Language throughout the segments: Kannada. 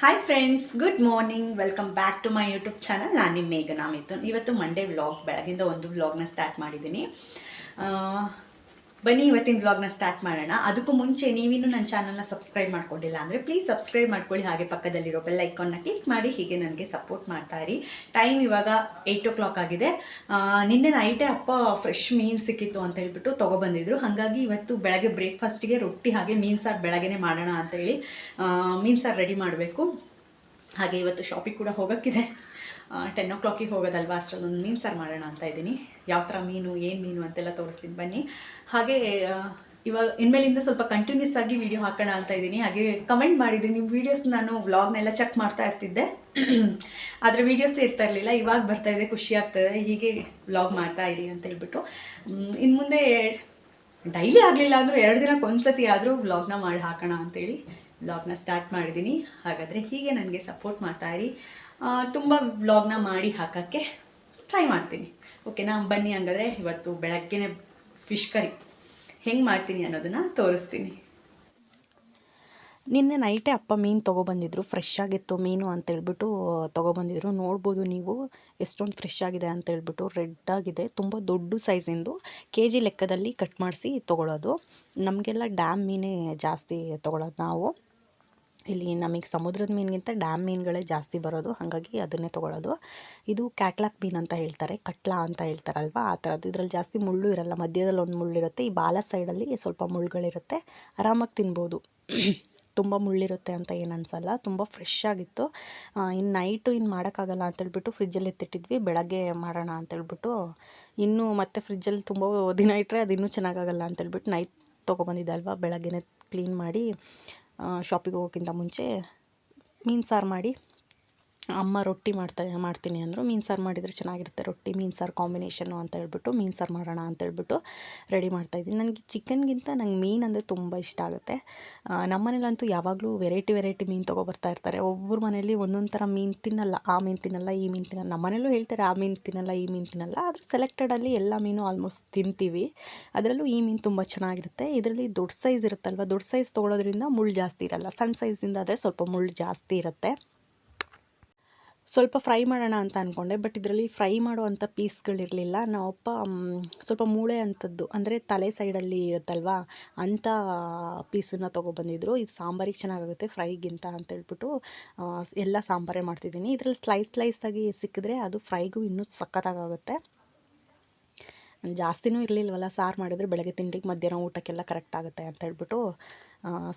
Hi friends good morning welcome back to my YouTube channel ನಾನು ನಿಮ್ಮ ಮೇಘನಾ ಮಿಥುನ್ ಇವತ್ತು ಮಂಡೇ ವ್ಲಾಗ್ ಬೆಳಗಿಂದ ಒಂದು ವ್ಲಾಗ್ನ ಸ್ಟಾರ್ಟ್ ಮಾಡಿದ್ದೀನಿ. ಬನ್ನಿ ಇವತ್ತಿನ ಬ್ಲಾಗ್ನ ಸ್ಟಾರ್ಟ್ ಮಾಡೋಣ. ಅದಕ್ಕೂ ಮುಂಚೆ ನೀವಿನ್ನೂ ನನ್ನ ಚಾನಲ್ನ ಸಬ್ಸ್ಕ್ರೈಬ್ ಮಾಡ್ಕೊಂಡಿಲ್ಲ ಅಂದರೆ ಪ್ಲೀಸ್ ಸಬ್ಸ್ಕ್ರೈಬ್ ಮಾಡ್ಕೊಳ್ಳಿ. ಹಾಗೆ ಪಕ್ಕದಲ್ಲಿರೋ ಬೆಲ್ ಐಕಾನ್ನ ಕ್ಲಿಕ್ ಮಾಡಿ, ಹೀಗೆ ನನಗೆ ಸಪೋರ್ಟ್ ಮಾಡ್ತಾ ಇರಿ. ಟೈಮ್ ಇವಾಗ ಏಯ್ಟ್ ಓ ಕ್ಲಾಕ್ ಆಗಿದೆ ನಿನ್ನೆ ನೈಟೇ ಅಪ್ಪ ಫ್ರೆಶ್ ಮೀನು ಸಿಕ್ಕಿತ್ತು ಅಂತ ಹೇಳ್ಬಿಟ್ಟು ತೊಗೊಬಂದಿದ್ರು. ಹಾಗಾಗಿ ಇವತ್ತು ಬೆಳಗ್ಗೆ ಬ್ರೇಕ್ಫಾಸ್ಟಿಗೆ ರೊಟ್ಟಿ ಹಾಗೆ ಮೀನು ಸಾರು ಬೆಳಗ್ಗೆ ಮಾಡೋಣ ಅಂತೇಳಿ ಮೀನು ಸಾರು ರೆಡಿ ಮಾಡಬೇಕು. ಹಾಗೆ ಇವತ್ತು ಶಾಪಿಗೆ ಕೂಡ ಹೋಗೋಕ್ಕಿದೆ. ಟೆನ್ ಓ ಕ್ಲಾಕಿಗೆ ಹೋಗೋದಲ್ವಾ? ಅಷ್ಟರಲ್ಲಿ ಒಂದು ಮೀನು ಸಾರು ಮಾಡೋಣ ಅಂತ ಇದ್ದೀನಿ. ಯಾವ ಥರ ಮೀನು, ಏನು ಮೀನು ಅಂತೆಲ್ಲ ತೋರಿಸ್ತೀನಿ. ಬನ್ನಿ. ಹಾಗೆ ಇವಾಗ ಇನ್ಮೇಲಿಂದ ಸ್ವಲ್ಪ ಕಂಟಿನ್ಯೂಸ್ ಆಗಿ ವಿಡಿಯೋ ಹಾಕೋಣ ಅಂತ ಇದ್ದೀನಿ. ಹಾಗೆ ಕಮೆಂಟ್ ಮಾಡಿದ್ರಿ ನಿಮ್ಮ ವೀಡಿಯೋಸ್ ನಾನು ವ್ಲಾಗ್ನೆಲ್ಲ ಚೆಕ್ ಮಾಡ್ತಾ ಇರ್ತಿದ್ದೆ. ಆದರೆ ವೀಡಿಯೋಸ್ ಇರ್ತಾ ಇರಲಿಲ್ಲ. ಇವಾಗ ಬರ್ತಾ ಇದೆ, ಖುಷಿ ಆಗ್ತದೆ. ಹೀಗೆ ವ್ಲಾಗ್ ಮಾಡ್ತಾ ಇರಿ ಅಂತ ಹೇಳ್ಬಿಟ್ಟು. ಇನ್ನು ಮುಂದೆ ಡೈಲಿ ಆಗಲಿಲ್ಲ ಅಂದರೂ ಎರಡು ದಿನಕ್ಕೆ ಒಂದ್ಸತಿ ಆದರೂ ವ್ಲಾಗ್ನ ಮಾಡಿ ಹಾಕೋಣ ಅಂತೇಳಿ ವ್ಲಾಗ್ನ ಸ್ಟಾರ್ಟ್ ಮಾಡಿದ್ದೀನಿ. ಹಾಗಾದರೆ ಹೀಗೆ ನನಗೆ ಸಪೋರ್ಟ್ ಮಾಡ್ತಾ ಇರಿ. ತುಂಬ ವ್ಲಾಗ್ನ ಮಾಡಿ ಹಾಕೋಕ್ಕೆ ಟ್ರೈ ಮಾಡ್ತೀನಿ. ಓಕೆನಾ ಬನ್ನಿ ಹಂಗಾದ್ರೆ ಇವತ್ತು ಬೆಳಗ್ಗೆನೆ ಫಿಶ್ ಕರಿ ಹೆಂಗೆ ಮಾಡ್ತೀನಿ ಅನ್ನೋದನ್ನು ತೋರಿಸ್ತೀನಿ. ನಿನ್ನೆ ನೈಟೇ ಅಪ್ಪ ಮೀನು ತೊಗೊಬಂದಿದ್ರು ಫ್ರೆಶ್ ಆಗಿತ್ತು ಮೀನು ಅಂತೇಳ್ಬಿಟ್ಟು ತೊಗೊಬಂದಿದ್ರು. ನೋಡ್ಬೋದು ನೀವು ಎಷ್ಟೊಂದು ಫ್ರೆಶ್ ಆಗಿದೆ ಅಂತೇಳ್ಬಿಟ್ಟು ರೆಡ್ ಆಗಿದೆ. ತುಂಬ ದೊಡ್ಡ ಸೈಜಿಂದು ಕೆ ಜಿ ಲೆಕ್ಕದಲ್ಲಿ ಕಟ್ ಮಾಡಿಸಿ ತೊಗೊಳೋದು. ನಮಗೆಲ್ಲ ಡ್ಯಾಮ್ ಮೀನೇ ಜಾಸ್ತಿ ತೊಗೊಳೋದು ನಾವು. ಇಲ್ಲಿ ನಮಗೆ ಸಮುದ್ರದ ಮೀನಿಗಿಂತ ಡ್ಯಾಮ್ ಮೀನುಗಳೇ ಜಾಸ್ತಿ ಬರೋದು. ಹಾಗಾಗಿ ಅದನ್ನೇ ತೊಗೊಳೋದು. ಇದು ಕ್ಯಾಟ್ಲಾಕ್ ಮೀನು ಅಂತ ಹೇಳ್ತಾರೆ. ಕಟ್ಲಾ ಅಂತ ಹೇಳ್ತಾರಲ್ವ? ಆ ಥರದ್ದು ಇದರಲ್ಲಿ ಜಾಸ್ತಿ ಮುಳ್ಳು ಇರಲ್ಲ. ಮಧ್ಯದಲ್ಲಿ ಒಂದು ಮುಳ್ಳಿರುತ್ತೆ ಈ ಬಾಲ ಸೈಡಲ್ಲಿ ಸ್ವಲ್ಪ ಮುಳ್ಳುಗಳಿರುತ್ತೆ ಆರಾಮಾಗಿ ತಿನ್ಬೋದು. ತುಂಬ ಮುಳ್ಳಿರುತ್ತೆ ಅಂತ ಏನು ಅನಿಸಲ್ಲ. ತುಂಬ ಫ್ರೆಶ್ ಆಗಿತ್ತು. ಇನ್ನು ನೈಟು ಇನ್ನು ಮಾಡೋಕ್ಕಾಗಲ್ಲ ಅಂತೇಳ್ಬಿಟ್ಟು ಫ್ರಿಜ್ಜಲ್ಲಿ ಎತ್ತಿಟ್ಟಿದ್ವಿ. ಬೆಳಗ್ಗೆ ಮಾಡೋಣ ಅಂತೇಳ್ಬಿಟ್ಟು ಇನ್ನೂ ಮತ್ತೆ ಫ್ರಿಜ್ಜಲ್ಲಿ ತುಂಬ ದಿನ ಇಟ್ಟರೆ ಅದು ಇನ್ನೂ ಚೆನ್ನಾಗಾಗಲ್ಲ ಅಂತೇಳ್ಬಿಟ್ಟು ನೈಟ್ ತೊಗೊಬಂದಿದ್ದಲ್ವ ಅಲ್ವಾ? ಬೆಳಗ್ಗೆನೇ ಕ್ಲೀನ್ ಮಾಡಿ ಶಾಪಿಗೆ ಹೋಗೋಕ್ಕಿಂತ ಮುಂಚೆ ಮೀನು ಸಾರು ಮಾಡಿ ಅಮ್ಮ ರೊಟ್ಟಿ ಮಾಡ್ತಾ, ಮಾಡ್ತೀನಿ ಅಂದರು, ಮೀನು ಸಾರು ಮಾಡಿದರೆ ಚೆನ್ನಾಗಿರುತ್ತೆ ರೊಟ್ಟಿ, ಮೀನು ಸಾರು ಕಾಂಬಿನೇಷನ್ನು ಅಂತ ಹೇಳ್ಬಿಟ್ಟು, ಮೀನು ಸಾರು ಮಾಡೋಣ ಅಂತ ಹೇಳ್ಬಿಟ್ಟು ರೆಡಿ ಮಾಡ್ತಾಯಿದ್ದೀನಿ ನನಗೆ ಚಿಕನ್ಗಿಂತ ನಂಗೆ ಮೀನು ಅಂದರೆ ತುಂಬ ಇಷ್ಟ ಆಗುತ್ತೆ. ನಮ್ಮ ಮನೇಲಂತೂ ಯಾವಾಗಲೂ ವೆರೈಟಿ ವೆರೈಟಿ ಮೀನು ತೊಗೊಬರ್ತಾ ಇರ್ತಾರೆ. ಒಬ್ಬರು ಮನೇಲಿ ಒಂದೊಂದು ಥರ ಮೀನು ತಿನ್ನಲ್ಲ, ಆ ಮೀನು ತಿನ್ನಲ್ಲ, ಈ ಮೀನು ತಿನ್ನಲ್ಲ. ನಮ್ಮ ಮನೇಲೂ ಹೇಳ್ತಾರೆ, ಆ ಮೀನು ತಿನ್ನಲ್ಲ, ಈ ಮೀನು ತಿನ್ನಲ್ಲ. ಆದರೂ ಸೆಲೆಕ್ಟೆಡಲ್ಲಿ ಎಲ್ಲ ಮೀನು ಆಲ್ಮೋಸ್ಟ್ ತಿಂತೀವಿ. ಅದರಲ್ಲೂ ಈ ಮೀನು ತುಂಬ ಚೆನ್ನಾಗಿರುತ್ತೆ. ಇದರಲ್ಲಿ ದೊಡ್ಡ ಸೈಜ್ ಇರುತ್ತಲ್ವ, ದೊಡ್ಡ ಸೈಜ್ ತೊಗೊಳೋದ್ರಿಂದ ಮುಳ್ಳು ಜಾಸ್ತಿ ಇರಲ್ಲ. ಸಣ್ಣ ಸೈಜಿಂದ ಆದರೆ ಸ್ವಲ್ಪ ಮುಳ್ಳು ಜಾಸ್ತಿ ಇರುತ್ತೆ. ಸ್ವಲ್ಪ ಫ್ರೈ ಮಾಡೋಣ ಅಂತ ಅಂದ್ಕೊಂಡೆ ಬಟ್ ಇದರಲ್ಲಿ ಫ್ರೈ ಮಾಡುವಂಥ ಪೀಸ್ಗಳಿರಲಿಲ್ಲ. ಅಪ್ಪ ಸ್ವಲ್ಪ ಮೂಳೆ ಅಂಥದ್ದು, ಅಂದರೆ ತಲೆ ಸೈಡಲ್ಲಿ ಇರುತ್ತಲ್ವಾ, ಅಂಥ ಪೀಸನ್ನು ತೊಗೊಬಂದಿದ್ರು. ಇದು ಸಾಂಬಾರಿಗೆ ಚೆನ್ನಾಗಾಗುತ್ತೆ, ಫ್ರೈಗಿಂತ ಅಂತ ಹೇಳ್ಬಿಟ್ಟು ಎಲ್ಲ ಸಾಂಬಾರೇ ಮಾಡ್ತಿದ್ದೀನಿ. ಇದರಲ್ಲಿ ಸ್ಲೈಸ್ ಸ್ಲೈಸಾಗಿ ಸಿಕ್ಕಿದ್ರೆ ಅದು ಫ್ರೈಗೂ ಇನ್ನೂ ಸಖತ್ತಾಗುತ್ತೆ ಜಾಸ್ತಿನೂ ಇರಲಿಲ್ವಲ್ಲ, ಸಾರು ಮಾಡಿದರೆ ಬೆಳಗ್ಗೆ ತಿಂಡಿಗೆ ಮಧ್ಯಾಹ್ನ ಊಟಕ್ಕೆಲ್ಲ ಕರೆಕ್ಟ್ ಆಗುತ್ತೆ ಅಂತ ಹೇಳ್ಬಿಟ್ಟು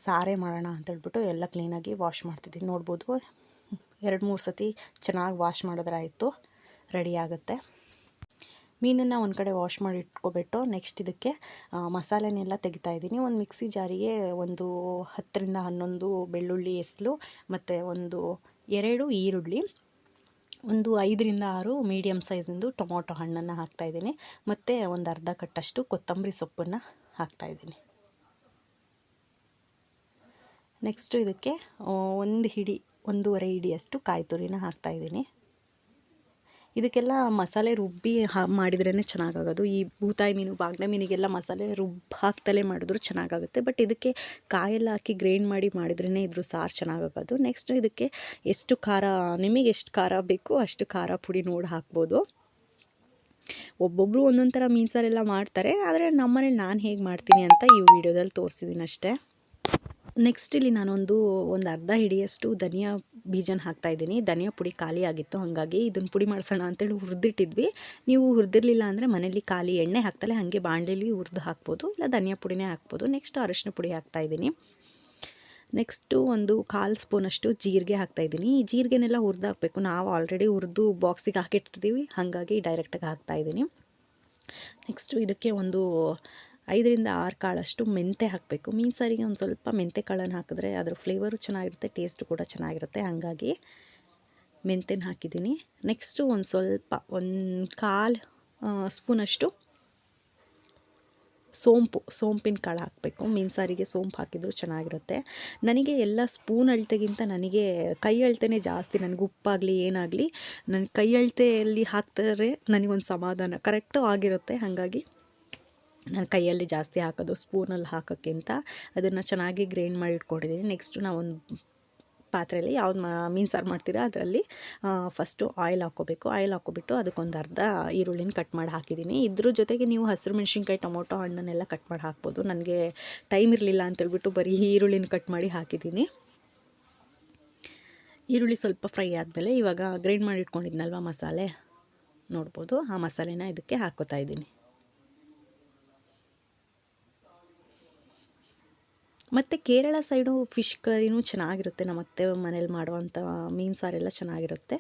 ಸಾರೇ ಮಾಡೋಣ ಅಂತೇಳ್ಬಿಟ್ಟು ಎಲ್ಲ ಕ್ಲೀನಾಗಿ ವಾಶ್ ಮಾಡ್ತಿದ್ದೀನಿ. ನೋಡ್ಬೋದು. ಎರಡು ಮೂರು ಸತಿ ಚೆನ್ನಾಗಿ ವಾಶ್ ಮಾಡಿದ್ರೆ ಆಯಿತು ರೆಡಿ ಆಗುತ್ತೆ. ಮೀನನ್ನು ಒಂದು ಕಡೆ ವಾಶ್ ಮಾಡಿ ಇಟ್ಕೊಬಿಟ್ಟು ನೆಕ್ಸ್ಟ್ ಇದಕ್ಕೆ ಮಸಾಲೆನೆಲ್ಲ ತೆಗಿತಾ ಇದ್ದೀನಿ. ಒಂದು ಮಿಕ್ಸಿ ಜಾರಿಗೆ ಒಂದು ಹತ್ತರಿಂದ ಹನ್ನೊಂದು ಬೆಳ್ಳುಳ್ಳಿ ಎಸ್ಲು ಮತ್ತು ಒಂದು ಎರಡು ಈರುಳ್ಳಿ, ಒಂದು ಐದರಿಂದ ಆರು ಮೀಡಿಯಮ್ ಸೈಜಿಂದು ಟೊಮೊಟೊ ಹಣ್ಣನ್ನು ಹಾಕ್ತಾಯಿದ್ದೀನಿ ಮತ್ತು ಒಂದು ಅರ್ಧ ಕಟ್ಟಷ್ಟು ಕೊತ್ತಂಬರಿ ಸೊಪ್ಪನ್ನು ಹಾಕ್ತಾಯಿದ್ದೀನಿ ನೆಕ್ಸ್ಟು ಇದಕ್ಕೆ ಒಂದು ಹಿಡಿ ಒಂದೂವರೆ ಇಡಿಯಷ್ಟು ಕಾಯಿ ತುರಿನ ಹಾಕ್ತಾಯಿದ್ದೀನಿ ಇದಕ್ಕೆಲ್ಲ ಮಸಾಲೆ ರುಬ್ಬಿ ಹಾ ಮಾಡಿದ್ರೇ ಚೆನ್ನಾಗಾಗೋದು. ಈ ಬೂತಾಯಿ ಮೀನು ಬಾಂಗ್ಡೆ ಮೀನಿಗೆಲ್ಲ ಮಸಾಲೆ ರುಬ್ಬಿ ಹಾಕ್ತಲೇ ಮಾಡಿದ್ರು ಚೆನ್ನಾಗಾಗುತ್ತೆ. ಬಟ್ ಇದಕ್ಕೆ ಕಾಯೆಲ್ಲ ಹಾಕಿ ಗ್ರೈಂಡ್ ಮಾಡಿ ಮಾಡಿದ್ರೇ ಇದ್ರ ಸಾರು ಚೆನ್ನಾಗಾಗೋದು. ನೆಕ್ಸ್ಟು ಇದಕ್ಕೆ ಎಷ್ಟು ಖಾರ, ನಿಮಗೆ ಎಷ್ಟು ಖಾರ ಬೇಕು ಅಷ್ಟು ಖಾರ ಪುಡಿ ನೋಡಿ ಹಾಕ್ಬೋದು. ಒಬ್ಬೊಬ್ಬರು ಒಂದೊಂದು ಥರ ಮೀನು ಸಾರೆಲ್ಲ ಮಾಡ್ತಾರೆ. ಆದರೆ ನಮ್ಮನೇಲಿ ನಾನು ಹೇಗೆ ಮಾಡ್ತೀನಿ ಅಂತ ಈ ವಿಡಿಯೋದಲ್ಲಿ ತೋರಿಸಿದ್ದೀನಿ ಅಷ್ಟೇ ನೆಕ್ಸ್ಟ್ ಇಲ್ಲಿ ನಾನೊಂದು ಒಂದು ಅರ್ಧ ಹಿಡಿಯಷ್ಟು ಧನಿಯಾ ಬೀಜನ ಹಾಕ್ತಾಯಿದ್ದೀನಿ ಧನಿಯಾ ಪುಡಿ ಖಾಲಿ ಆಗಿತ್ತು, ಹಾಗಾಗಿ ಇದನ್ನು ಪುಡಿ ಮಾಡಿಸೋಣ ಅಂತೇಳಿ ಹುರಿದಿಟ್ಟಿದ್ವಿ. ನೀವು ಹುರಿದಿರಲಿಲ್ಲ ಅಂದರೆ ಮನೇಲಿ ಖಾಲಿ ಎಣ್ಣೆ ಹಾಕ್ತಲೇ ಹಾಗೆ ಬಾಣಲೆಲಿ ಹುರಿದು ಹಾಕ್ಬೋದು, ಇಲ್ಲ ಧನಿಯಾ ಪುಡಿನೇ ಹಾಕ್ಬೋದು. ನೆಕ್ಸ್ಟ್ ಅರಶಿನ ಪುಡಿ ಹಾಕ್ತಾಯಿದ್ದೀನಿ ನೆಕ್ಸ್ಟು ಒಂದು ಕಾಲು ಸ್ಪೂನಷ್ಟು ಜೀರಿಗೆ ಹಾಕ್ತಾಯಿದ್ದೀನಿ ಈ ಜೀರಿಗೆನೆಲ್ಲ ಹುರಿದು ಹಾಕಬೇಕು ನಾವು ಆಲ್ರೆಡಿ ಹುರಿದು ಬಾಕ್ಸಿಗೆ ಹಾಕಿಟ್ಟಿರ್ತೀವಿ ಹಾಗಾಗಿ ಡೈರೆಕ್ಟಾಗಿ ಹಾಕ್ತಾಯಿದ್ದೀನಿ ನೆಕ್ಸ್ಟು ಇದಕ್ಕೆ ಒಂದು ಐದರಿಂದ ಆರು ಕಾಳಷ್ಟು ಮೆಂತೆ ಹಾಕಬೇಕು. ಮೀನು ಸಾರಿಗೆ ಒಂದು ಸ್ವಲ್ಪ ಮೆಂತೆ ಕಾಳನ್ನು ಹಾಕಿದ್ರೆ ಅದ್ರ ಫ್ಲೇವರು ಚೆನ್ನಾಗಿರುತ್ತೆ ಟೇಸ್ಟು ಕೂಡ ಚೆನ್ನಾಗಿರುತ್ತೆ. ಹಾಗಾಗಿ ಮೆಂತೆನ ಹಾಕಿದ್ದೀನಿ. ನೆಕ್ಸ್ಟು ಒಂದು ಸ್ವಲ್ಪ, ಒಂದು ಕಾಲು ಸ್ಪೂನಷ್ಟು ಸೋಂಪು, ಸೋಂಪಿನ ಕಾಳು ಹಾಕಬೇಕು. ಮೀನು ಸಾರಿಗೆ ಸೋಂಪು ಹಾಕಿದ್ರು ಚೆನ್ನಾಗಿರುತ್ತೆ. ನನಗೆ ಎಲ್ಲ ಸ್ಪೂನ್ ಅಳತೆಗಿಂತ ನನಗೆ ಕೈ ಅಳತೆನೇ ಜಾಸ್ತಿ. ನನಗೆ ಉಪ್ಪಾಗಲಿ, ಏನಾಗಲಿ ನನ್ನ ಕೈ ಅಳತೆಯಲ್ಲಿ ಹಾಕ್ತಾರೆ ನನಗೊಂದು ಸಮಾಧಾನ. ಕರೆಕ್ಟು ಆಗಿರುತ್ತೆ. ಹಾಗಾಗಿ ನಾನು ಕೈಯಲ್ಲಿ ಜಾಸ್ತಿ ಹಾಕೋದು ಸ್ಪೂನಲ್ಲಿ ಹಾಕೋಕ್ಕಿಂತ ಅದನ್ನು ಚೆನ್ನಾಗಿ ಗ್ರೈಂಡ್ ಮಾಡಿ ಇಟ್ಕೊಂಡಿದ್ದೀನಿ. ನೆಕ್ಸ್ಟು ನಾವೊಂದು ಪಾತ್ರೆಯಲ್ಲಿ ಯಾವ್ದು ಮಾ, ಮೀನು ಸಾರು ಮಾಡ್ತೀರಾ ಅದರಲ್ಲಿ ಫಸ್ಟು ಆಯಿಲ್ ಹಾಕೋಬೇಕು ಆಯಿಲ್ ಹಾಕ್ಕೊಬಿಟ್ಟು ಅದಕ್ಕೊಂದು ಅರ್ಧ ಈರುಳ್ಳಿನ ಕಟ್ ಮಾಡಿ ಹಾಕಿದ್ದೀನಿ. ಇದ್ರ ಜೊತೆಗೆ ನೀವು ಹಸಿರು ಮೆಣಸಿನ್ಕಾಯಿ, ಟೊಮೊಟೊ, ಹಣ್ಣನ್ನೆಲ್ಲ ಕಟ್ ಮಾಡಿ ಹಾಕ್ಬೋದು. ನನಗೆ ಟೈಮ್ ಇರಲಿಲ್ಲ ಅಂತೇಳ್ಬಿಟ್ಟು ಬರೀ ಈರುಳ್ಳಿನ ಕಟ್ ಮಾಡಿ ಹಾಕಿದ್ದೀನಿ. ಈರುಳ್ಳಿ ಸ್ವಲ್ಪ ಫ್ರೈ ಆದಮೇಲೆ ಇವಾಗ ಗ್ರೈಂಡ್ ಮಾಡಿ ಇಟ್ಕೊಂಡಿದ್ನಲ್ವ ಮಸಾಲೆ? ನೋಡ್ಬೋದು. ಆ ಮಸಾಲೆನ ಇದಕ್ಕೆ ಹಾಕೋತಾ ಇದ್ದೀನಿ. ಮತ್ತು ಕೇರಳ ಸೈಡು ಫಿಶ್ ಕರಿನೂ ಚೆನ್ನಾಗಿರುತ್ತೆ. ನಮ್ಮ ಅತ್ತೆ ಮನೇಲಿ ಮಾಡುವಂಥ ಮೀನು ಸಾರೆಲ್ಲ ಚೆನ್ನಾಗಿರುತ್ತೆ.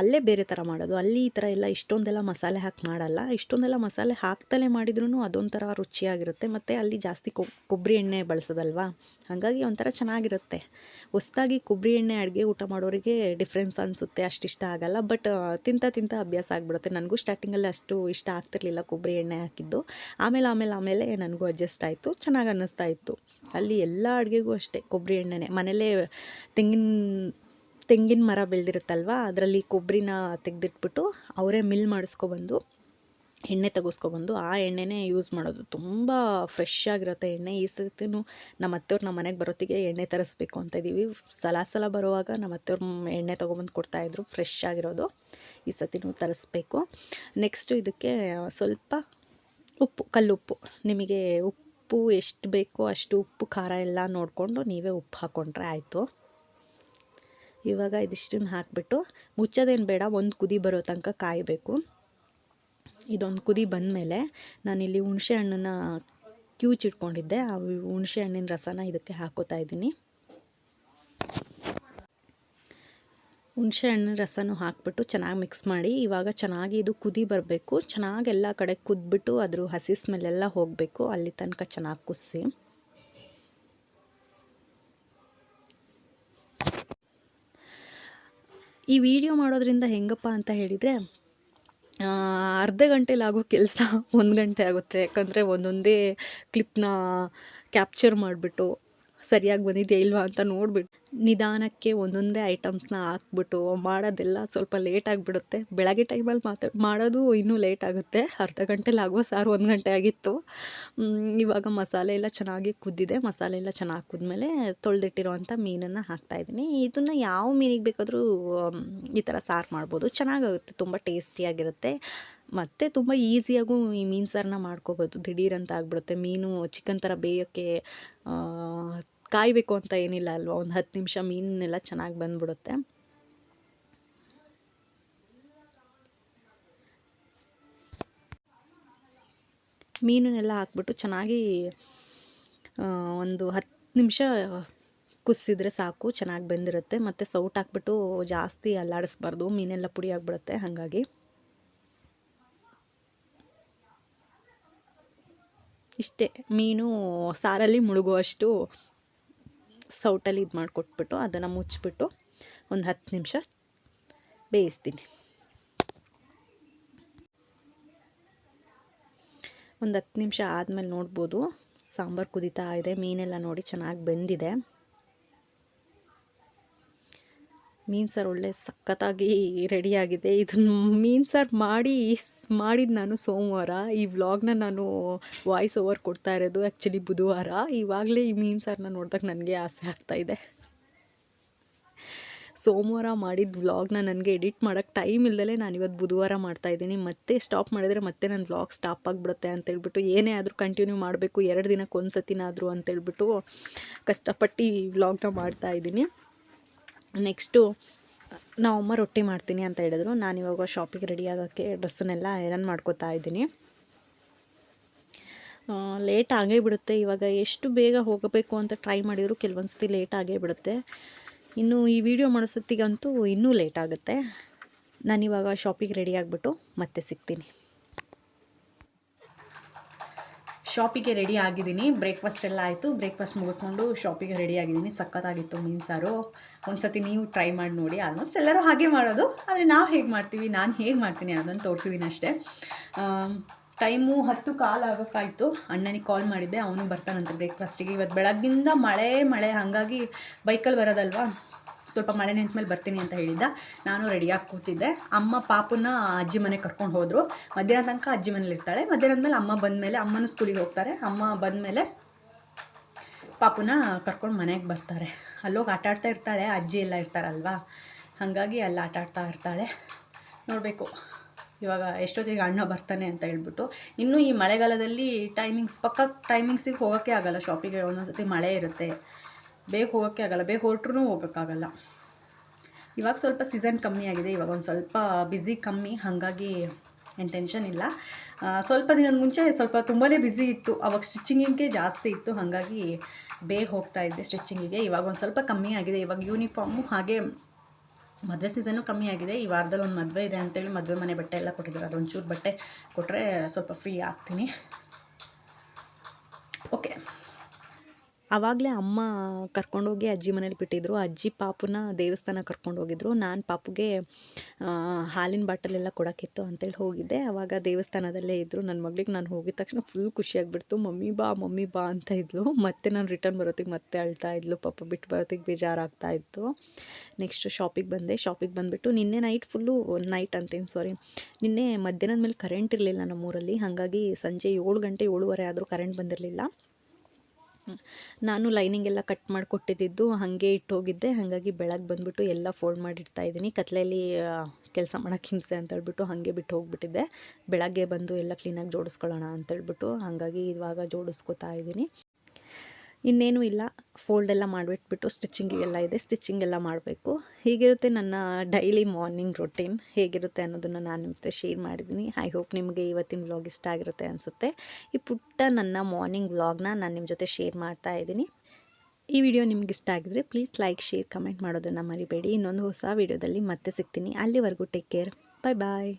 ಅಲ್ಲೇ ಬೇರೆ ಥರ ಮಾಡೋದು. ಅಲ್ಲಿ ಈ ಥರ ಎಲ್ಲ ಇಷ್ಟೊಂದೆಲ್ಲ ಮಸಾಲೆ ಹಾಕಿ ಮಾಡಲ್ಲ. ಇಷ್ಟೊಂದೆಲ್ಲ ಮಸಾಲೆ ಹಾಕ್ತಲೇ ಮಾಡಿದ್ರೂ ಅದೊಂಥರ ರುಚಿಯಾಗಿರುತ್ತೆ. ಮತ್ತು ಅಲ್ಲಿ ಜಾಸ್ತಿ ಕೊಬ್ಬರಿ ಎಣ್ಣೆ ಬಳಸೋದಲ್ವಾ? ಹಾಗಾಗಿ ಒಂಥರ ಚೆನ್ನಾಗಿರುತ್ತೆ. ಹೊಸ್ದಾಗಿ ಕೊಬ್ಬರಿ ಎಣ್ಣೆ ಅಡುಗೆ ಊಟ ಮಾಡೋರಿಗೆ ಡಿಫ್ರೆನ್ಸ್ ಅನಿಸುತ್ತೆ. ಅಷ್ಟಿಷ್ಟ ಆಗಲ್ಲ. ಬಟ್ ತಿಂತ ತಿಂತ ಅಭ್ಯಾಸ ಆಗಿಬಿಡುತ್ತೆ. ನನಗೂ ಸ್ಟಾರ್ಟಿಂಗಲ್ಲಿ ಅಷ್ಟು ಇಷ್ಟ ಆಗ್ತಿರ್ಲಿಲ್ಲ ಕೊಬ್ಬರಿ ಎಣ್ಣೆ ಹಾಕಿದ್ದು. ಆಮೇಲೆ ಆಮೇಲೆ ಆಮೇಲೆ ನನಗೂ ಅಡ್ಜಸ್ಟ್ ಆಯಿತು. ಚೆನ್ನಾಗಿ ಅನ್ನಿಸ್ತಾ ಇತ್ತು. ಅಲ್ಲಿ ಎಲ್ಲ ಅಡುಗೆಗೂ ಅಷ್ಟೇ ಕೊಬ್ಬರಿ ಎಣ್ಣೆನೇ. ಮನೇಲೇ ತೆಂಗಿನ ತೆಂಗಿನ ಮರ ಬೆಳೆದಿರುತ್ತಲ್ವ, ಅದರಲ್ಲಿ ಕೊಬ್ಬರಿನ ತೆಗೆದಿಟ್ಬಿಟ್ಟು ಅವರೇ ಮಿಲ್ ಮಾಡಿಸ್ಕೊಬಂದು, ಎಣ್ಣೆ ತೆಗೆಸ್ಕೊಬಂದು ಆ ಎಣ್ಣೆನೇ ಯೂಸ್ ಮಾಡೋದು. ತುಂಬ ಫ್ರೆಶ್ ಆಗಿರುತ್ತೆ ಎಣ್ಣೆ. ಈ ಸತಿನೂ ನಮ್ಮ ಅತ್ತೆಯವ್ರು ನಮ್ಮ ಮನೆಗೆ ಬರೋತ್ತಿಗೆ ಎಣ್ಣೆ ತರಿಸ್ಬೇಕು ಅಂತ ಇದ್ದೀವಿ. ಸಲ ಸಲ ಬರುವಾಗ ನಮ್ಮ ಅತ್ತೆಯವ್ರು ಎಣ್ಣೆ ತೊಗೊಬಂದು ಕೊಡ್ತಾಯಿದ್ರು ಫ್ರೆಶ್ ಆಗಿರೋದು. ಈ ಸರ್ತಿನೂ ತರಿಸ್ಬೇಕು. ನೆಕ್ಸ್ಟು ಇದಕ್ಕೆ ಸ್ವಲ್ಪ ಉಪ್ಪು, ಕಲ್ಲುಪ್ಪು. ನಿಮಗೆ ಉಪ್ಪು ಎಷ್ಟು ಬೇಕೋ ಅಷ್ಟು ಉಪ್ಪು, ಖಾರ ಎಲ್ಲ ನೋಡಿಕೊಂಡು ನೀವೇ ಉಪ್ಪು ಹಾಕ್ಕೊಂಡ್ರೆ ಆಯಿತು. ಇವಾಗ ಇದಿಷ್ಟನ್ನು ಹಾಕಿಬಿಟ್ಟು ಮುಚ್ಚೋದೇನು ಬೇಡ, ಒಂದು ಕುದಿ ಬರೋ ತನಕ ಕಾಯಬೇಕು. ಇದೊಂದು ಕುದಿ ಬಂದಮೇಲೆ ನಾನಿಲ್ಲಿ ಹುಣಸೆ ಹಣ್ಣನ್ನು ಕ್ಯೂಚಿಟ್ಕೊಂಡಿದ್ದೆ ಆ ಹುಣಸೆ ಹಣ್ಣಿನ ರಸನ ಇದಕ್ಕೆ ಹಾಕೋತಾ ಇದ್ದೀನಿ. ಹುಣಸೆ ಹಣ್ಣಿನ ರಸನೂ ಹಾಕ್ಬಿಟ್ಟು ಚೆನ್ನಾಗಿ ಮಿಕ್ಸ್ ಮಾಡಿ, ಇವಾಗ ಚೆನ್ನಾಗಿ ಇದು ಕುದಿ ಬರಬೇಕು. ಚೆನ್ನಾಗಿ ಎಲ್ಲ ಕಡೆ ಕುದ್ಬಿಟ್ಟು ಅದ್ರ ಹಸಿ ಸ್ಮೆಲ್ಲೆಲ್ಲ ಹೋಗಬೇಕು. ಅಲ್ಲಿ ತನಕ ಚೆನ್ನಾಗಿ ಕುದಿಸಿ ಈ ವಿಡಿಯೋ ಮಾಡೋದ್ರಿಂದ ಹೆಂಗಪ್ಪ ಅಂತ ಹೇಳಿದರೆ ಅರ್ಧ ಗಂಟೆಲಾಗೋ ಕೆಲಸ ಒಂದು ಗಂಟೆ ಆಗುತ್ತೆ. ಯಾಕಂದರೆ ಒಂದೊಂದೇ ಕ್ಲಿಪ್ನ ಕ್ಯಾಪ್ಚರ್ ಮಾಡಿಬಿಟ್ಟು ಸರಿಯಾಗಿ ಬಂದಿದೆಯಾ ಇಲ್ವಾ ಅಂತ ನೋಡಿಬಿಟ್ಟು ನಿಧಾನಕ್ಕೆ ಒಂದೊಂದೇ ಐಟಮ್ಸ್ನ ಹಾಕ್ಬಿಟ್ಟು ಮಾಡೋದೆಲ್ಲ ಸ್ವಲ್ಪ ಲೇಟ್ ಆಗಿಬಿಡುತ್ತೆ. ಬೆಳಗ್ಗೆ ಟೈಮಲ್ಲಿ ಮಾತಾ ಮಾಡೋದು ಇನ್ನೂ ಲೇಟ್ ಆಗುತ್ತೆ. ಅರ್ಧ ಗಂಟೆಲಿ ಆಗುವ ಸಾರು ಒಂದು ಗಂಟೆ ಆಗಿತ್ತು. ಇವಾಗ ಮಸಾಲೆ ಎಲ್ಲ ಚೆನ್ನಾಗಿ ಕುದ್ದಿದೆ. ಮಸಾಲೆ ಎಲ್ಲ ಚೆನ್ನಾಗಿ ಕುದ್ಮೇಲೆ ತೊಳೆದಿಟ್ಟಿರೋವಂಥ ಮೀನನ್ನು ಹಾಕ್ತಾಯಿದ್ದೀನಿ ಇದನ್ನು ಯಾವ ಮೀನಿಗೆ ಬೇಕಾದರೂ ಈ ಥರ ಸಾರು ಮಾಡ್ಬೋದು. ಚೆನ್ನಾಗಾಗುತ್ತೆ, ತುಂಬ ಟೇಸ್ಟಿಯಾಗಿರುತ್ತೆ. ಮತ್ತು ತುಂಬ ಈಸಿಯಾಗೂ ಈ ಮೀನು ಸಾರನ್ನ ಮಾಡ್ಕೋಬೋದು. ದಿಢೀರಂತ ಆಗಿಬಿಡುತ್ತೆ. ಮೀನು ಚಿಕನ್ ಥರ ಬೇಯೋಕ್ಕೆ ಕಾಯಬೇಕು ಅಂತ ಏನಿಲ್ಲ ಅಲ್ವಾ? ಒಂದು ಹತ್ತು ನಿಮಿಷ ಮೀನೆಲ್ಲ ಚೆನ್ನಾಗಿ ಬಂದ್ಬಿಡುತ್ತೆ. ಮೀನನ್ನೆಲ್ಲ ಹಾಕ್ಬಿಟ್ಟು ಚೆನ್ನಾಗಿ ಒಂದು ಹತ್ತು ನಿಮಿಷ ಕುಸಿದ್ರೆ ಸಾಕು, ಚೆನ್ನಾಗಿ ಬೆಂದಿರುತ್ತೆ. ಮತ್ತು ಸೌಟ್ ಹಾಕ್ಬಿಟ್ಟು ಜಾಸ್ತಿ ಅಲ್ಲಾಡಿಸ್ಬಾರ್ದು, ಮೀನೆಲ್ಲ ಪುಡಿ ಆಗಿಬಿಡುತ್ತೆ, ಹಾಗಾಗಿ. ಇಷ್ಟೇ, ಮೀನು ಸಾರಲ್ಲಿ ಮುಳುಗುವಷ್ಟು ಸೌಟಲ್ಲಿ ಇದು ಮಾಡಿಕೊಟ್ಬಿಟ್ಟು ಅದನ್ನು ಮುಚ್ಚಿಬಿಟ್ಟು ಒಂದು ಹತ್ತು ನಿಮಿಷ ಬೇಯಿಸ್ತೀನಿ. ಒಂದು ಹತ್ತು ನಿಮಿಷ ಆದಮೇಲೆ ನೋಡ್ಬೋದು ಸಾಂಬಾರು ಕುದೀತಾ ಇದೆ, ಮೀನೆಲ್ಲ ನೋಡಿ ಚೆನ್ನಾಗಿ ಬೆಂದಿದೆ. ಮೀನು ಸಾರು ಒಳ್ಳೆ ಸಖತ್ತಾಗಿ ರೆಡಿಯಾಗಿದೆ ಇದನ್ನು ಮೀನು ಸಾರು ಮಾಡಿ ಮಾಡಿದ ನಾನು ಸೋಮವಾರ. ಈ ವ್ಲಾಗ್ನ ನಾನು ವಾಯ್ಸ್ ಓವರ್ ಕೊಡ್ತಾ ಇರೋದು ಆ್ಯಕ್ಚುಲಿ ಬುಧವಾರ. ಇವಾಗಲೇ ಈ ಮೀನು ಸಾರನ್ನ ನೋಡಿದಾಗ ನನಗೆ ಆಸೆ ಆಗ್ತಾಯಿದೆ ಸೋಮವಾರ ಮಾಡಿದ ವ್ಲಾಗ್ನ ನನಗೆ ಎಡಿಟ್ ಮಾಡೋಕ್ಕೆ ಟೈಮ್ ಇಲ್ಲದಲ್ಲೇ ನಾನು ಇವತ್ತು ಬುಧವಾರ ಮಾಡ್ತಾಯಿದ್ದೀನಿ ಮತ್ತೆ ಸ್ಟಾಪ್ ಮಾಡಿದರೆ ಮತ್ತೆ ನನ್ನ ವ್ಲಾಗ್ ಸ್ಟಾಪ್ ಆಗಿಬಿಡುತ್ತೆ ಅಂತೇಳ್ಬಿಟ್ಟು, ಏನೇ ಆದರೂ ಕಂಟಿನ್ಯೂ ಮಾಡಬೇಕು. ಎರಡು ದಿನಕ್ಕೆ ಒಂದು ಸತಿನಾದರೂ ಅಂತೇಳ್ಬಿಟ್ಟು ಕಷ್ಟಪಟ್ಟು ಈ ವ್ಲಾಗ್ನ ಮಾಡ್ತಾ ಇದ್ದೀನಿ. ನೆಕ್ಸ್ಟು ನಮ್ಮಮ್ಮ ರೊಟ್ಟಿ ಮಾಡ್ತೀನಿ ಅಂತ ಹೇಳಿದ್ರು. ನಾನು ಇವಾಗ ಶಾಪಿಗೆ ರೆಡಿ ಆಗೋಕ್ಕೆ ಡ್ರೆಸ್ಸನ್ನೆಲ್ಲ ಐರನ್ ಮಾಡ್ಕೋತಾ ಇದ್ದೀನಿ. ಲೇಟ್ ಆಗೇ ಬಿಡುತ್ತೆ. ಇವಾಗ ಎಷ್ಟು ಬೇಗ ಹೋಗಬೇಕು ಅಂತ ಟ್ರೈ ಮಾಡಿದರೂ ಕೆಲವೊಂದು ಸತಿ ಲೇಟ್ ಆಗೇ ಬಿಡುತ್ತೆ. ಇನ್ನು ಈ ವಿಡಿಯೋ ಮಾಡಿಸೋತ್ತಿಗಂತೂ ಇನ್ನೂ ಲೇಟ್ ಆಗುತ್ತೆ. ನಾನಿವಾಗ ಶಾಪಿಗೆ ರೆಡಿ ಆಗಿಬಿಟ್ಟು ಮತ್ತೆ ಸಿಗ್ತೀನಿ. ಶಾಪಿಗೆ ರೆಡಿ ಆಗಿದ್ದೀನಿ. ಬ್ರೇಕ್ಫಾಸ್ಟ್ ಎಲ್ಲ ಆಯಿತು. ಬ್ರೇಕ್ಫಾಸ್ಟ್ ಮುಗಿಸ್ಕೊಂಡು ಶಾಪಿಗೆ ರೆಡಿ ಆಗಿದ್ದೀನಿ. ಸಖತ್ತಾಗಿತ್ತು ಮೀನು ಸಾರು. ಒಂದ್ಸತಿ ನೀವು ಟ್ರೈ ಮಾಡಿ ನೋಡಿ. ಆಲ್ಮೋಸ್ಟ್ ಎಲ್ಲರೂ ಹಾಗೆ ಮಾಡೋದು. ಆದರೆ ನಾವು ಹೇಗೆ ಮಾಡ್ತೀವಿ? ನಾನು ಹೇಗೆ ಮಾಡ್ತೀನಿ ಅದನ್ನು ತೋರಿಸಿದ್ದೀನಿ ಅಷ್ಟೇ. ಟೈಮು ಹತ್ತು ಕಾಲು ಆಗೋಕ್ಕಾಯ್ತು. ಅಣ್ಣನಿಗೆ ಕಾಲ್ ಮಾಡಿದ್ದೆ. ಅವನು ಬರ್ತಾನಂತೆ ಬ್ರೇಕ್ಫಾಸ್ಟಿಗೆ. ಇವತ್ತು ಬೆಳಗ್ಗಿಂದ ಮಳೆ ಮಳೆ. ಹಾಗಾಗಿ ಬೈಕಲ್ಲಿ ಬರೋದಲ್ವಾ? ಸ್ವಲ್ಪ ಮಳೆ ನಿಂತ ಮೇಲೆ ಬರ್ತೀನಿ ಅಂತ ಹೇಳಿದ್ದ. ನಾನು ರೆಡಿಯಾಗಿ ಕೂತಿದ್ದೆ. ಅಮ್ಮ ಪಾಪನ ಅಜ್ಜಿ ಮನೆಗೆ ಕರ್ಕೊಂಡು ಹೋದರು. ಮಧ್ಯಾಹ್ನ ತನಕ ಅಜ್ಜಿ ಮನೇಲಿ ಇರ್ತಾಳೆ. ಮಧ್ಯಾಹ್ನದ ಮೇಲೆ ಅಮ್ಮ ಬಂದ ಮೇಲೆ ಅಮ್ಮನೂ ಸ್ಕೂಲಿಗೆ ಹೋಗ್ತಾರೆ. ಅಮ್ಮ ಬಂದಮೇಲೆ ಪಾಪುನ ಕರ್ಕೊಂಡು ಮನೆಗೆ ಬರ್ತಾರೆ. ಅಲ್ಲೋಗಿ ಆಟ ಆಡ್ತಾ ಇರ್ತಾಳೆ. ಅಜ್ಜಿ ಎಲ್ಲ ಇರ್ತಾರಲ್ವಾ? ಹಾಗಾಗಿ ಅಲ್ಲಿ ಆಟ ಆಡ್ತಾ ಇರ್ತಾಳೆ. ನೋಡಬೇಕು. ಇವಾಗ ಎಷ್ಟೊತ್ತಿಗೆ ಅಣ್ಣ ಬರ್ತಾನೆ ಅಂತ ಹೇಳ್ಬಿಟ್ಟು. ಇನ್ನೂ ಈ ಮಳೆಗಾಲದಲ್ಲಿ ಟೈಮಿಂಗ್ಸ್ ಪಕ್ಕ ಟೈಮಿಂಗ್ಸಿಗೆ ಹೋಗೋಕ್ಕೆ ಆಗಲ್ಲ. ಶಾಪಿಗೆ ಒಂದೊಂದ್ಸತಿ ಮಳೆ ಇರುತ್ತೆ. ಬೇಗ ಹೋಗೋಕ್ಕೆ ಆಗಲ್ಲ, ಬೇಗ ಹೊರಟ್ರೂ ಹೋಗೋಕ್ಕಾಗಲ್ಲ. ಇವಾಗ ಸ್ವಲ್ಪ ಸೀಸನ್ ಕಮ್ಮಿ ಆಗಿದೆ, ಇವಾಗ ಒಂದು ಸ್ವಲ್ಪ ಬ್ಯುಸಿ ಕಮ್ಮಿ, ಹಾಗಾಗಿ ಏನು ಟೆನ್ಷನ್ ಇಲ್ಲ. ಸ್ವಲ್ಪ ದಿನದ ಮುಂಚೆ ಸ್ವಲ್ಪ ತುಂಬಾ ಬ್ಯುಸಿ ಇತ್ತು, ಅವಾಗ ಸ್ಟಿಚಿಂಗಿಗೆ ಜಾಸ್ತಿ ಇತ್ತು, ಹಾಗಾಗಿ ಬೇಗ ಹೋಗ್ತಾ ಇದ್ದೆ ಸ್ಟಿಚಿಂಗಿಗೆ ಇವಾಗ ಒಂದು ಸ್ವಲ್ಪ ಕಮ್ಮಿ ಆಗಿದೆ, ಇವಾಗ ಯೂನಿಫಾರ್ಮು ಹಾಗೆ ಮದುವೆ ಸೀಸನ್ನು ಕಮ್ಮಿ ಆಗಿದೆ, ಈ ವಾರದಲ್ಲಿ ಒಂದು ಮದುವೆ ಇದೆ ಅಂತೇಳಿ ಮದುವೆ ಮನೆ ಬಟ್ಟೆ ಎಲ್ಲ ಕೊಟ್ಟಿದ್ದಾರೆ, ಅದೊಂಚೂರು ಬಟ್ಟೆ ಕೊಟ್ಟರೆ ಸ್ವಲ್ಪ ಫ್ರೀ ಆಗ್ತೀನಿ. ಓಕೆ ಆವಾಗಲೇ ಅಮ್ಮ ಕರ್ಕೊಂಡೋಗಿ ಅಜ್ಜಿ ಮನೇಲಿ ಬಿಟ್ಟಿದ್ರು. ಅಜ್ಜಿ ಪಾಪುನ ದೇವಸ್ಥಾನ ಕರ್ಕೊಂಡು ಹೋಗಿದ್ರು. ನಾನು ಪಾಪುಗೆ ಹಾಲಿನ ಬಾಟಲೆಲ್ಲ ಕೊಡೋಕ್ಕಿತ್ತು ಅಂತೇಳಿ ಹೋಗಿದ್ದೆ. ಆವಾಗ ದೇವಸ್ಥಾನದಲ್ಲೇ ಇದ್ದರು ನನ್ನ ಮಗಳಿಗೆ ನಾನು ಹೋಗಿದ ತಕ್ಷಣ ಫುಲ್ ಖುಷಿಯಾಗಿಬಿಡ್ತು ಮಮ್ಮಿ ಬಾ ಮಮ್ಮಿ ಬಾ, ಅಂತ ಇದ್ಲು. ಮತ್ತೆ ನಾನು ರಿಟರ್ನ್ ಬರೋತ್ತಿಗೆ ಮತ್ತೆ ಅಳ್ತಾ ಇದ್ಲು. ಪಾಪ ಬಿಟ್ಟು ಬರೋತ್ತಿಗೆ ಬೇಜಾರಾಗ್ತಾ ಇತ್ತು. ನೆಕ್ಸ್ಟ್ ಶಾಪಿಗೆ ಬಂದೆ. ಶಾಪಿಗೆ ಬಂದುಬಿಟ್ಟು ನಿನ್ನೆ ನೈಟ್ ಫುಲ್ಲು ನೈಟ್ ಅಂತೀನಿ ಸಾರಿ ನಿನ್ನೆ ಮಧ್ಯಾಹ್ನದ ಮೇಲೆ ಕರೆಂಟ್ ಇರಲಿಲ್ಲ ನಮ್ಮೂರಲ್ಲಿ. ಹಾಗಾಗಿ ಸಂಜೆ ಏಳು ಗಂಟೆ ಏಳುವರೆ ಆದರೂ ಕರೆಂಟ್ ಬಂದಿರಲಿಲ್ಲ. ನಾನು ಲೈನಿಂಗ್ ಎಲ್ಲ ಕಟ್ ಮಾಡಿ ಕೊಟ್ಟಿದ್ದು ಹಾಗೆ ಇಟ್ಟೋಗಿದ್ದೆ. ಹಾಗಾಗಿ ಬೆಳಗ್ಗೆ ಬಂದುಬಿಟ್ಟು ಎಲ್ಲ ಫೋಲ್ಡ್ ಮಾಡಿಡ್ತಾ ಇದ್ದೀನಿ. ಕತ್ಲೆಯಲ್ಲಿ ಕೆಲಸ ಮಾಡೋಕ್ಕೆ ಹಿಂಸೆ ಅಂತ ಹೇಳ್ಬಿಟ್ಟು ಹಾಗೆ ಬಿಟ್ಟು ಹೋಗ್ಬಿಟ್ಟಿದ್ದೆ. ಬೆಳಗ್ಗೆ ಬಂದು ಎಲ್ಲ ಕ್ಲೀನಾಗಿ ಜೋಡಿಸ್ಕೊಳ್ಳೋಣ ಅಂತೇಳ್ಬಿಟ್ಟು ಹಾಗಾಗಿ ಇವಾಗ ಜೋಡಿಸ್ಕೊತಾ ಇದ್ದೀನಿ. ಇನ್ನೇನು ಇಲ್ಲ. ಫೋಲ್ಡ್ ಎಲ್ಲ ಮಾಡಿಬಿಟ್ಬಿಟ್ಟು ಸ್ಟಿಚ್ಚಿಂಗಿಗೆಲ್ಲ ಇದೆ. ಸ್ಟಿಚಿಂಗ್ ಎಲ್ಲ ಮಾಡಬೇಕು. ಹೀಗಿರುತ್ತೆ ನನ್ನ ಡೈಲಿ ಮಾರ್ನಿಂಗ್ ರೊಟೀನ್ ಹೇಗಿರುತ್ತೆ ಅನ್ನೋದನ್ನು ನಾನು ನಿಮ್ಮ ಜೊತೆ ಶೇರ್ ಮಾಡಿದ್ದೀನಿ. ಐ ಹೋಪ್ ನಿಮಗೆ ಇವತ್ತಿನ ವ್ಲಾಗ್ ಇಷ್ಟ ಆಗಿರುತ್ತೆ ಅನಿಸುತ್ತೆ. ಈ ಪುಟ್ಟ ನನ್ನ ಮಾರ್ನಿಂಗ್ ವ್ಲಾಗ್ನ ನಾನು ನಿಮ್ಮ ಜೊತೆ ಶೇರ್ ಮಾಡ್ತಾ ಇದ್ದೀನಿ. ಈ ವಿಡಿಯೋ ನಿಮ್ಗೆ ಇಷ್ಟ ಆಗಿದ್ರೆ ಪ್ಲೀಸ್ ಲೈಕ್ ಶೇರ್ ಕಮೆಂಟ್ ಮಾಡೋದನ್ನು ಮರಿಬೇಡಿ. ಇನ್ನೊಂದು ಹೊಸ ವಿಡಿಯೋದಲ್ಲಿ ಮತ್ತೆ ಸಿಗ್ತೀನಿ. ಅಲ್ಲಿವರೆಗೂ ಟೇಕ್ ಕೇರ್ ಬಾಯ್ ಬಾಯ್